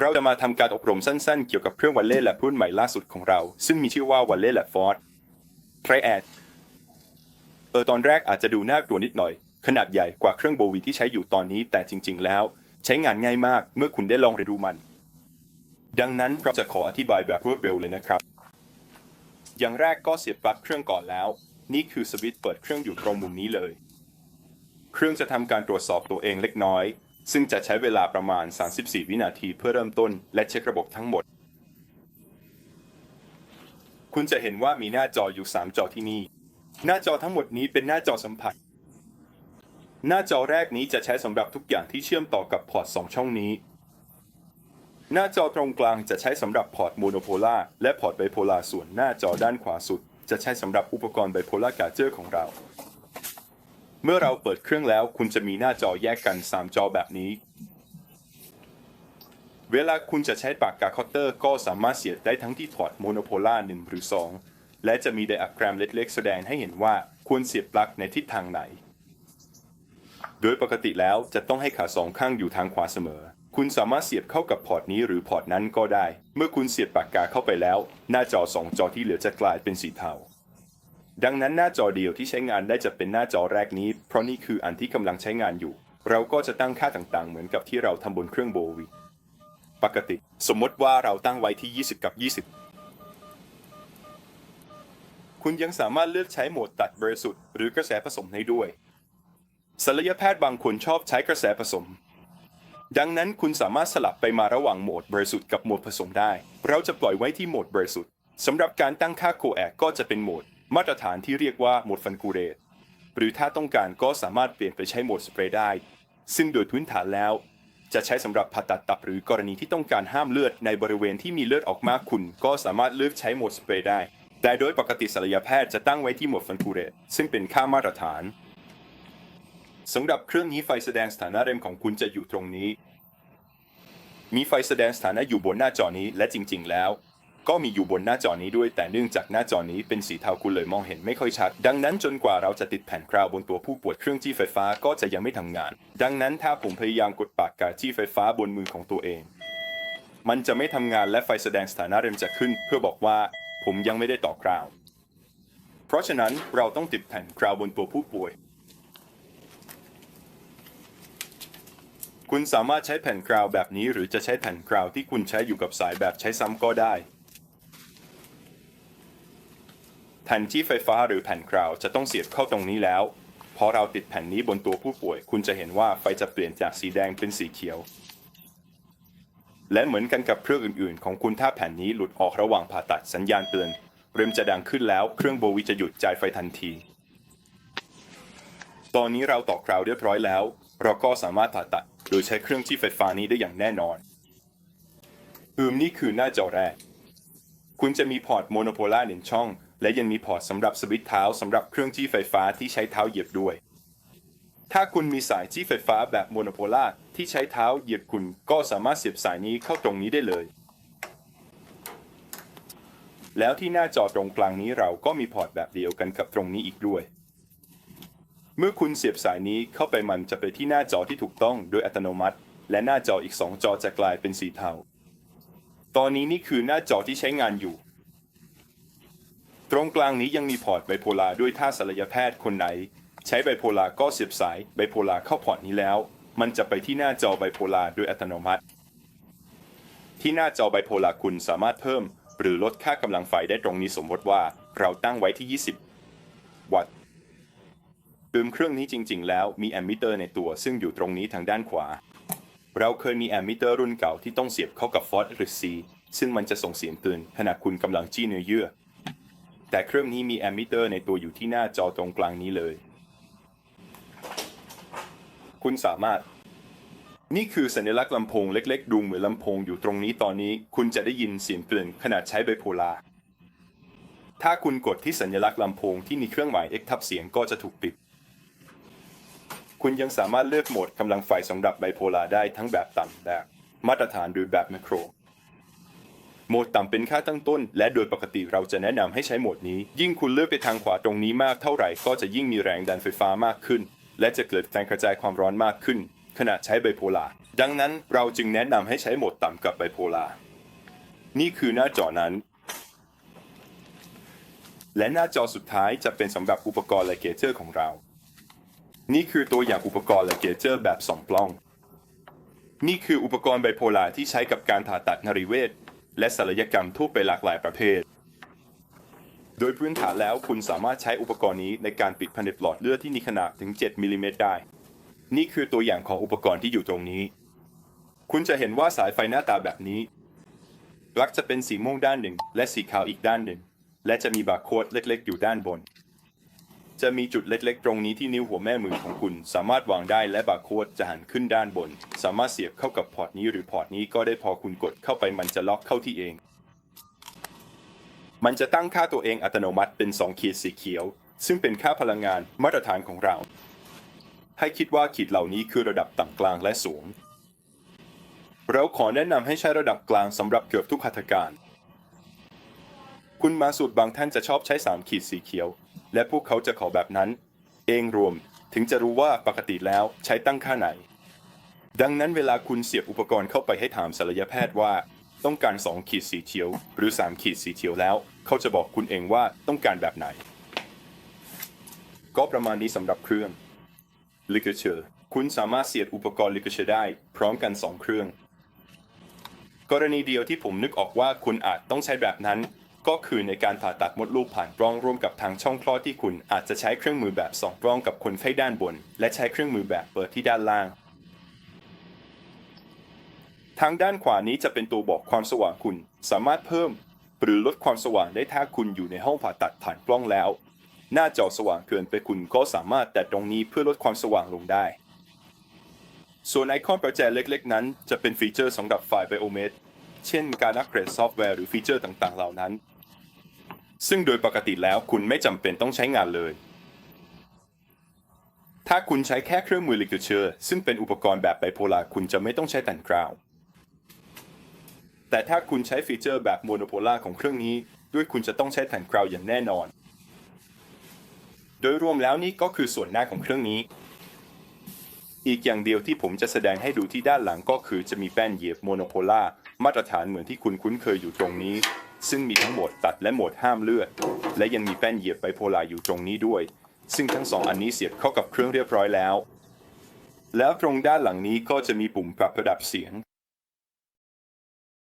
เราจะมาทำการอบรมสั้นๆ เกี่ยวกับเครื่องวันเล่และรุ่นใหม่ล่าสุดของเรา ซึ่งมีชื่อว่าวันเล่และฟอร์ดไทรแอดเออตอนแรกอาจจะดูน่ากลัวนิดหน่อย ขนาดใหญ่กว่าเครื่องโบวีที่ใช้อยู่ตอนนี้ แต่จริง ๆ แล้ว ใช้งานง่ายมากเมื่อคุณได้ลองเรียนรู้มัน ดังนั้นเราจะขออธิบายแบบรวดเร็วเลยนะครับ อย่างแรกก็เสียบปลั๊กเครื่องก่อนแล้ว นี่คือสวิตช์เปิดเครื่องอยู่ตรงมุมนี้เลย เครื่องจะทำการตรวจสอบตัวเองเล็กน้อย ซึ่งจะใช้เวลาประมาณ 34 วินาทีเพื่อเริ่มต้นและเช็คระบบทั้งหมด คุณจะเห็นว่ามีหน้าจออยู่ 3 จอที่นี่ หน้าจอทั้งหมดนี้เป็นหน้าจอสัมผัส หน้าจอแรกนี้จะใช้สำหรับทุกอย่างที่เชื่อมต่อกับพอร์ต 2 ช่องนี้ หน้าจอตรงกลางจะใช้สำหรับพอร์ตโมโนโพลาและพอร์ตไบโพลาส่วนหน้าจอด้านขวาสุด จะใช้สำหรับอุปกรณ์ไบโพลาร์การ์เจอร์ของเรา เมื่อเราเปิดเครื่องแล้ว คุณจะมีหน้าจอแยกกัน 3 จอแบบนี้ เวลาคุณจะใช้ปากกาคาน์เตอร์ ก็สามารถเสียบได้ทั้งที่พอร์ตโมโนโพล่าร์1หรือ 2 และจะมีไดอะแกรมเล็กๆ แสดงให้เห็นว่าควรเสียบปลั๊กในทิศทางไหน โดยปกติแล้วจะต้องให้ขาสองข้างอยู่ทางขวาเสมอ คุณสามารถเสียบเข้ากับพอร์ตนี้หรือพอร์ตนั้นก็ได้ เมื่อคุณเสียบปากกาเข้าไปแล้ว หน้าจอสองจอที่เหลือจะกลายเป็นสีเทา ดังนั้นหน้าจอเดียวที่ใช้งานได้จะเป็นหน้าจอแรกนี้ เพราะนี่คืออันที่กำลังใช้งานอยู่ เราก็จะตั้งค่าต่างๆ เหมือนกับที่เราทำบนเครื่องโบวีปกติ สมมติว่าเราตั้งไว้ที่ 20 กับ 20 คุณยังสามารถเลือกใช้โหมดตัดบริสุทธิ์หรือกระแสผสมให้ด้วยศัลยแพทย์บางคนชอบใช้กระแสผสม ดังนั้นคุณสามารถสลับไปมาระหว่างโหมดบริสุทธิ์กับโหมดผสมได้ เราจะปล่อยไว้ที่โหมดบริสุทธิ์สำหรับการตั้งค่าโคแอกก็จะเป็นโหมด มาตรฐานที่เรียกว่าโหมดฟันกูเรตหรือถ้าต้องการก็สามารถเปลี่ยนไปใช้โหมดสเปรย์ได้ ซึ่งโดยพื้นฐานแล้ว จะใช้สำหรับผ่าตัดตับหรือกรณีที่ต้องการห้ามเลือดในบริเวณที่มีเลือดออกมากคุณ ก็สามารถเลือกใช้โหมดสเปรย์ได้ แต่โดยปกติศัลยแพทย์จะตั้งไว้ที่โหมดฟันกูเรตซึ่งเป็นค่ามาตรฐานสำหรับเครื่องนี้ไฟแสดงสถานะเรมของคุณจะอยู่ตรงนี้ มีไฟแสดงสถานะอยู่บนหน้าจอนี้และจริง ๆ แล้ว ก็มีอยู่บนหน้าจอนี้ด้วย แต่เนื่องจากหน้าจอนี้เป็นสีเทาคุณเลยมองเห็นไม่ค่อยชัด ดังนั้นจนกว่าเราจะติดแผ่นกราวบนตัวผู้ป่วยเครื่องจี้ไฟฟ้าก็จะยังไม่ทำงาน ดังนั้นถ้าผมพยายามกดปากกาจี้ไฟฟ้าบนมือของตัวเอง มันจะไม่ทำงานและไฟแสดงสถานะเริ่มจะขึ้น เพื่อบอกว่าผมยังไม่ได้ต่อกราว เพราะฉะนั้นเราต้องติดแผ่นกราวบนตัวผู้ป่วยคุณสามารถใช้แผ่นกราวแบบนี้ หรือจะใช้แผ่นกราวที่คุณใช้อยู่กับสายแบบใช้ซ้ำก็ได้ แผ่นที่ไฟฟ้าหรือแผ่นกราวจะต้องเสียบเข้าตรงนี้แล้ว พอเราติดแผ่นนี้บนตัวผู้ป่วย คุณจะเห็นว่าไฟจะเปลี่ยนจากสีแดงเป็นสีเขียว และเหมือนกันกับเครื่องอื่นๆ ของคุณถ้าแผ่นนี้หลุดออกระหว่างผ่าตัดสัญญาณเตือนเริ่มจะดังขึ้นแล้วเครื่องโบวีจะหยุดจ่ายไฟทันที ตอนนี้เราต่อกราวเรียบร้อยแล้ว เราก็สามารถผ่าตัดโดยใช้เครื่องที่ไฟฟ้านี้ได้อย่างแน่นอนอืมนี่คือหน้าจอแรก คุณจะมีพอร์ตโมโนโพล่าหนึ่งช่อง และยังมีพอร์ตสำหรับสวิตช์เท้าสำหรับเครื่องจี้ไฟฟ้าที่ใช้เท้าเหยียบด้วย ถ้าคุณมีสายจี้ไฟฟ้าแบบโมโนโพลาที่ใช้เท้าเหยียบคุณก็สามารถเสียบสายนี้เข้าตรงนี้ได้เลย แล้วที่หน้าจอตรงกลางนี้เราก็มีพอร์ตแบบเดียวกันกับตรงนี้อีกด้วย เมื่อคุณเสียบสายนี้เข้าไปมันจะไปที่หน้าจอที่ถูกต้องโดยอัตโนมัติ และหน้าจออีก 2 จอจะกลายเป็นสีเทาตอนนี้นี่คือหน้าจอที่ใช้งานอยู่ ตรงกลางนี้ยังมีพอร์ตไบโพลาร์ด้วยถ้าศัลยแพทย์คนไหน ใช้ไบโพลาร์ก็เสียบสายไบโพลาร์เข้าพอร์ตนี้แล้ว มันจะไปที่หน้าจอไบโพลาร์โดยอัตโนมัติ ที่หน้าจอไบโพลาร์คุณสามารถเพิ่ม หรือลดค่ากำลังไฟได้ตรงนี้สมมติว่าเราตั้งไว้ที่ 20 วัตต์ดื่มเครื่องนี้จริงๆ แล้วมีแอมมิเตอร์ในตัวซึ่งอยู่ตรงนี้ทางด้านขวา เราเคยมีแอมมิเตอร์รุ่นเก่าที่ต้องเสียบเข้ากับฟอสหรือ C ซึ่งมันจะส่งเสียงเตือนขณะคุณกำลังจี้เนื้อเยื่อ แต่เครื่องนี้มีแอมมิเตอร์ในตัวอยู่ที่หน้าจอตรงกลางนี้เลย คุณสามารถ นี่คือสัญลักษณ์ลำโพงเล็ก ๆ ดูเหมือนลำโพงอยู่ตรงนี้ตอนนี้ คุณจะได้ยินเสียงเตือนขณะใช้ไบโพลาร์ถ้าคุณกดที่สัญลักษณ์ลำโพงที่มีเครื่องหมาย X ทับเสียงก็จะถูกปิด คุณยังสามารถเลือกโหมดกำลังไฟสำหรับไบโพลาร์ได้ทั้งแบบต่ำแบบมาตรฐานหรือแบบแมโคร โหมดต่ำเป็นค่าตั้งต้น และโดยปกติเราจะแนะนำให้ใช้โหมดนี้ ยิ่งคุณเลือกไปทางขวาตรงนี้มากเท่าไหร่ก็จะยิ่งมีแรงดันไฟฟ้ามากขึ้น และจะเกิดแรงกระจายความร้อนมากขึ้น ขณะใช้ไบโพลาร์ดังนั้นเราจึงแนะนำให้ใช้โหมดต่ำกับไบโพลานี่คือหน้าจอนั้น และหน้าจอสุดท้ายจะเป็นสำหรับอุปกรณ์และเกเจอร์ของเรา นี่คือตัวอย่างอุปกรณ์และเกเจอร์แบบสองปล้อง นี่คืออุปกรณ์ไบโพลาที่ใช้กับการผ่าตัดนริเวศ และศัลยกรรมทั่วไปหลากหลายประเภท โดยพื้นฐานแล้วคุณสามารถใช้อุปกรณ์นี้ในการปิดผนึกหลอดเลือดที่มีขนาดถึง 7มิลลิเมตรได้ นี่คือตัวอย่างของอุปกรณ์ที่อยู่ตรงนี้ คุณจะเห็นว่าสายไฟหน้าตาแบบนี้ปลั๊กจะเป็นสีม่วงด้านหนึ่ง และสีขาวอีกด้านหนึ่ง และจะมีบาร์โค้ดเล็ก ๆ อยู่ด้านบน จะมีจุดเล็กๆ ตรงนี้ที่นิ้วหัวแม่มือของคุณ สามารถวางได้และบาร์โค้ดจะหันขึ้นด้านบน สามารถเสียบเข้ากับพอร์ตนี้หรือพอร์ตนี้ก็ได้พอคุณกดเข้าไปมันจะล็อกเข้าที่เอง มันจะตั้งค่าตัวเองอัตโนมัติเป็น2ขีดสีเขียว ซึ่งเป็นค่าพลังงานมาตรฐานของเรา ให้คิดว่าขีดเหล่านี้คือระดับต่ำกลางและสูง เราขอแนะนำให้ใช้ระดับกลางสำหรับเกือบทุกหัตถการ คุณมาสูตรบางท่านจะชอบใช้3ขีดสีเขียว และพวกเขาจะขอแบบนั้น เองรวมถึงจะรู้ว่าปกติแล้วใช้ตั้งค่าไหน ดังนั้นเวลาคุณเสียบอุปกรณ์เข้าไปให้ถามศัลยแพทย์ว่า ต้องการ 2 ขีดสีเขียว หรือ 3 ขีดสีเขียวแล้ว เขาจะบอกคุณเองว่าต้องการแบบไหน ก็ประมาณนี้สำหรับเครื่อง Ligature คุณสามารถเสียบอุปกรณ์ Ligature ได้ พร้อมกัน 2 เครื่อง กรณีเดียวที่ผมนึกออกว่าคุณอาจต้องใช้แบบนั้น ก็คือในการผ่าตัดมดลูกผ่านปล้องร่วมกับทางช่องคลอดที่คุณ อาจจะใช้เครื่องมือแบบสองปล้องกับคนไข้ด้านบน และใช้เครื่องมือแบบเปิดที่ด้านล่าง ทางด้านขวานี้จะเป็นตัวบอกความสว่างคุณ สามารถเพิ่ม หรือลดความสว่างได้ถ้าคุณอยู่ในห้องผ่าตัดผ่านกล้องแล้ว หน้าจอสว่างเกินไปคุณก็สามารถแตะตรงนี้เพื่อลดความสว่างลงได้ส่วนไอคอนประแจเล็กๆ นั้น จะเป็นฟีเจอร์สำหรับไฟล์ Biomed เช่นการอัปเกรดซอฟต์แวร์หรือฟีเจอร์ต่างๆ เหล่านั้น ซึ่งโดยปกติแล้วคุณไม่จำเป็นต้องใช้งานเลย ถ้าคุณใช้แค่เครื่องมือ Ligature ซึ่งเป็นอุปกรณ์แบบไบโพลาคุณจะไม่ต้องใช้แต่นกราวแต่ถ้าคุณใช้ฟีเจอร์แบบโมโนโพลาของเครื่องนี้ ด้วยคุณจะต้องใช้แผ่นกราวอย่างแน่นอน โดยรวมแล้วนี่ก็คือส่วนหน้าของเครื่องนี้ อีกอย่างเดียวที่ผมจะแสดงให้ดูที่ด้านหลังก็คือจะมีแป้นเหยียบโมโนโพลา มาตรฐานเหมือนที่คุณคุ้นเคยอยู่ตรงนี้ ซึ่งมีทั้งโหมดตัดและโหมดห้ามเลือด และยังมีแป้นเหยียบไบโพลาอยู่ตรงนี้ด้วย ซึ่งทั้งสองอันนี้เสียบเข้ากับเครื่องเรียบร้อยแล้ว แล้วตรงด้านหลังนี้ก็จะมีปุ่มปรับระดับเสียง